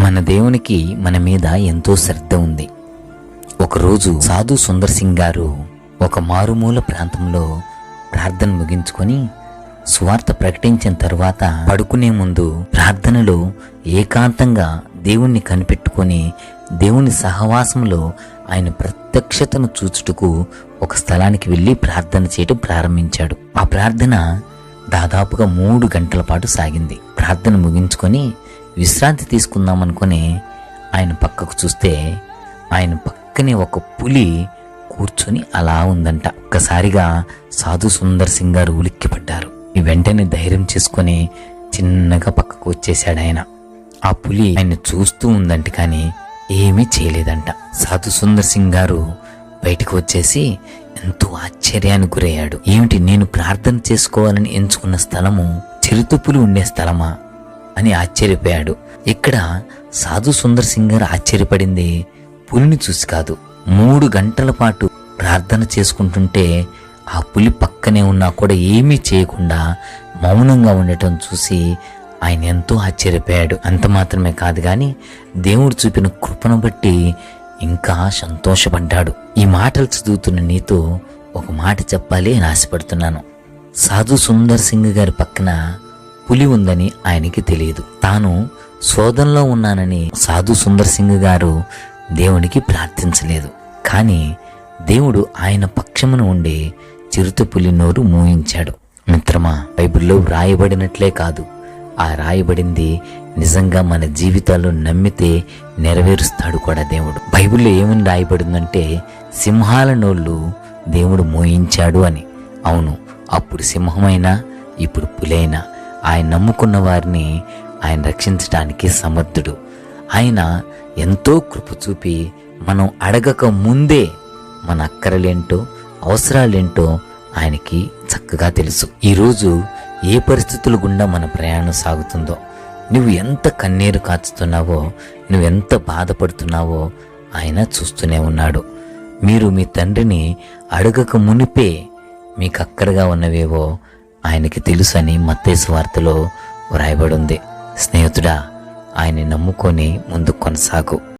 మన దేవునికి మన మీద ఎంతో శ్రద్ధ ఉంది. ఒకరోజు సాధు సుందర్ సింగ్ గారు ఒక మారుమూల ప్రాంతంలో ప్రార్థన ముగించుకొని స్వార్థ ప్రకటించిన తర్వాత పడుకునే ముందు ప్రార్థనలో ఏకాంతంగా దేవుణ్ణి కనిపెట్టుకొని దేవుని సహవాసంలో ఆయన ప్రత్యక్షతను చూచుటకు ఒక స్థలానికి వెళ్ళి ప్రార్థన చేయటం ప్రారంభించాడు. ఆ ప్రార్థన దాదాపుగా మూడు గంటల పాటు సాగింది. ప్రార్థన ముగించుకొని విశ్రాంతి తీసుకుందామనుకొని ఆయన పక్కకు చూస్తే ఆయన పక్కనే ఒక పులి కూర్చొని అలా ఉందంట. ఒక్కసారిగా సాధు సుందర్ సింగ్ గారు ఉలిక్కిపడ్డారు. ఈ వెంటనే ధైర్యం చేసుకొని చిన్నగా పక్కకు వచ్చేశాడు ఆయన. ఆ పులి ఆయన చూస్తూ ఉందంట కానీ ఏమీ చేయలేదంట. సాధు సుందర్ సింగ్ గారు బయటకు వచ్చేసి ఎంతో ఆశ్చర్యానికి గురయ్యాడు. ఏమిటి నేను ప్రార్థన చేసుకోవాలని ఎంచుకున్న స్థలము చిరుతుపులు ఉండే స్థలమా? అని ఆశ్చర్యపోయాడు. ఇక్కడ సాధు సుందర్ సింగ్ గారు ఆశ్చర్యపడింది. పులిని చూసి కాదు మూడు గంటల పాటు ప్రార్థన చేసుకుంటుంటే ఆ పులి పక్కనే ఉన్నా కూడా ఏమీ చేయకుండా మౌనంగా ఉండటం చూసి ఆయన ఎంతో ఆశ్చర్యపోయాడు. అంత మాత్రమే కాదు కానీ దేవుడు చూపిన కృపను బట్టి ఇంకా సంతోషపడ్డాడు. ఈ మాటలు చదువుతున్న నీతో ఒక మాట చెప్పాలి అని ఆశపడుతున్నాను. సాధు సుందర్ సింగ్ గారి పక్కన పులి ఉందని ఆయనకి తెలియదు. తాను శోధనలో ఉన్నానని సాధు సుందర్ సింగ్ గారు దేవునికి ప్రార్థించలేదు. కానీ దేవుడు ఆయన పక్షమున ఉండి చిరుత పులి నోరు మూయించాడు. మిత్రమా బైబిల్లో వ్రాయబడినట్లే కాదు. ఆ రాయబడింది నిజంగా మన జీవితాల్లో నమ్మితే నెరవేరుస్తాడు కూడా దేవుడు. బైబిల్లో ఏమని రాయబడిందంటే సింహాల నోళ్ళు దేవుడు మోయించాడు అని. అవును అప్పుడు సింహమైనా ఇప్పుడు పులైనా. ఆయన నమ్ముకున్న వారిని ఆయన రక్షించడానికి సమర్థుడు. ఆయన ఎంతో కృప చూపి మనం అడగక ముందే మన అక్కరలేంటో అవసరాలేంటో ఆయనకి చక్కగా తెలుసు. ఈరోజు ఏ పరిస్థితుల గుండా మన ప్రయాణం సాగుతుందో నువ్వు ఎంత కన్నీరు కాచుతున్నావో నువ్వు ఎంత బాధపడుతున్నావో ఆయన చూస్తూనే ఉన్నాడు. మీరు మీ తండ్రిని అడగక మునిపే మీకు అక్కరగా ఉన్నవేవో ఆయనకి తెలుసు అని మత్తేసు వార్తలో వ్రాయబడి ఉంది స్నేహితుడా ఆయన్ని నమ్ముకొని ముందుకు కొనసాగు.